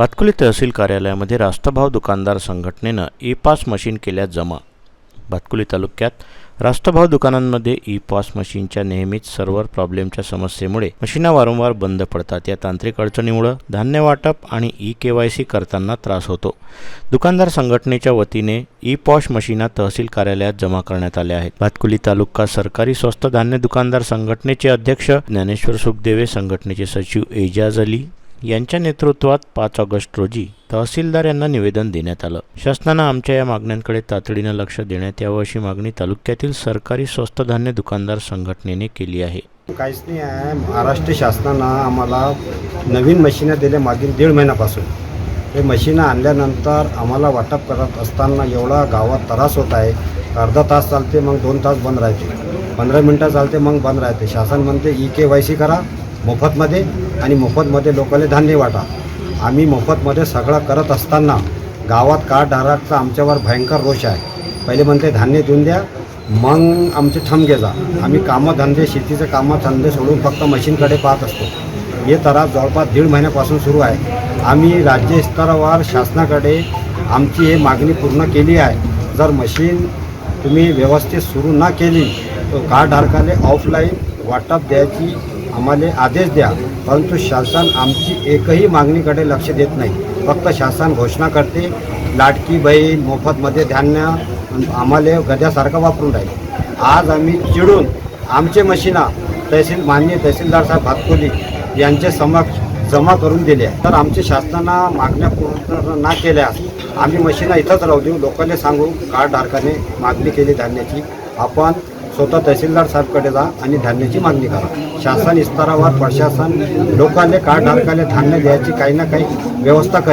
भातकुली तहसील कार्यालयामध्ये रास्तभाव दुकानदार संघटनेनं ई पास मशीन केल्या जमा. भातकुली तालुक्यात रास्तभाव दुकानांमध्ये ई पास मशीनच्या नेहमीच सर्व्हर प्रॉब्लेमच्या समस्येमुळे मशीना वारंवार बंद पडतात. या तांत्रिक अडचणीमुळं धान्य वाटप आणि ई के वाय सी करताना त्रास होतो. दुकानदार संघटनेच्या वतीने ई पॉश मशीना तहसील कार्यालयात जमा करण्यात आल्या आहेत. भातकुली तालुका सरकारी स्वस्त धान्य दुकानदार संघटनेचे अध्यक्ष ज्ञानेश्वर सुखदेवे संघटनेचे सचिव एजाज अली यांच्या नेतृत्वात पाच ऑगस्ट रोजी तहसीलदार यांना निवेदन देण्यात आलं. शासनानं आमच्या या मागण्यांकडे तातडीनं लक्ष देण्यात यावं अशी मागणी तालुक्यातील सरकारी स्वस्त धान्य दुकानदार संघटनेने केली आहे. काहीच नाही आहे. महाराष्ट्र शासनानं आम्हाला नवीन मशीनं दिल्या मागील दीड महिन्यापासून. हे मशीनं आणल्यानंतर आम्हाला वाटप करत असताना एवढा गावात त्रास होत आहे. अर्धा तास चालते मग दोन तास बंद राहते. पंधरा मिनटं चालते मग बंद राहते. शासन म्हणते ई के वाय सी करा मोफतमध्ये. आणि मोफतमध्ये लोकांना धान्य वाटा. आम्ही मोफतमध्ये सगळं करत असताना गावात कार्डधारकचा आमच्यावर भयंकर रोष आहे. पहिले म्हणते धान्य देऊन द्या मग आमचे ठमगे जा. आम्ही कामं धंदे शेतीचे कामं धंदे सोडून फक्त मशीनकडे पाहत असतो. हे तरास जवळपास दीड महिन्यापासून सुरू आहे. आम्ही राज्यस्तरावर शासनाकडे आमची हे मागणी पूर्ण केली आहे. जर मशीन तुम्ही व्यवस्थित सुरू न केली तर कार्डधारकाले ऑफलाईन वाटप द्यायची आम्हाला आदेश द्या परंतु शासन आमची एकही मागणीकडे लक्ष देत नाही. फक्त शासन घोषणा करते लाडकी बहीण मोफतमध्ये धान्य आम्हाला गद्यासारखं वापरून राहील. आज आम्ही चिडून आमचे मशीना तहसील मान्य तहसीलदार साहेब भातकोली यांचे समक्ष जमा करून दिले तर आमच्या शासनाला मागण्या पूर्ण ना केल्यास आम्ही मशीना इथंच राहू देऊ लोकांना सांगू कार्डधारकाने मागणी केली धान्याची. आपण स्वतः तहसीलदार साहेबकडे जा आणि धान्याची मागणी करा. शासन स्तरावर प्रशासन लोकांना कार्डधारकाला धान्य द्यायची काही ना काही व्यवस्था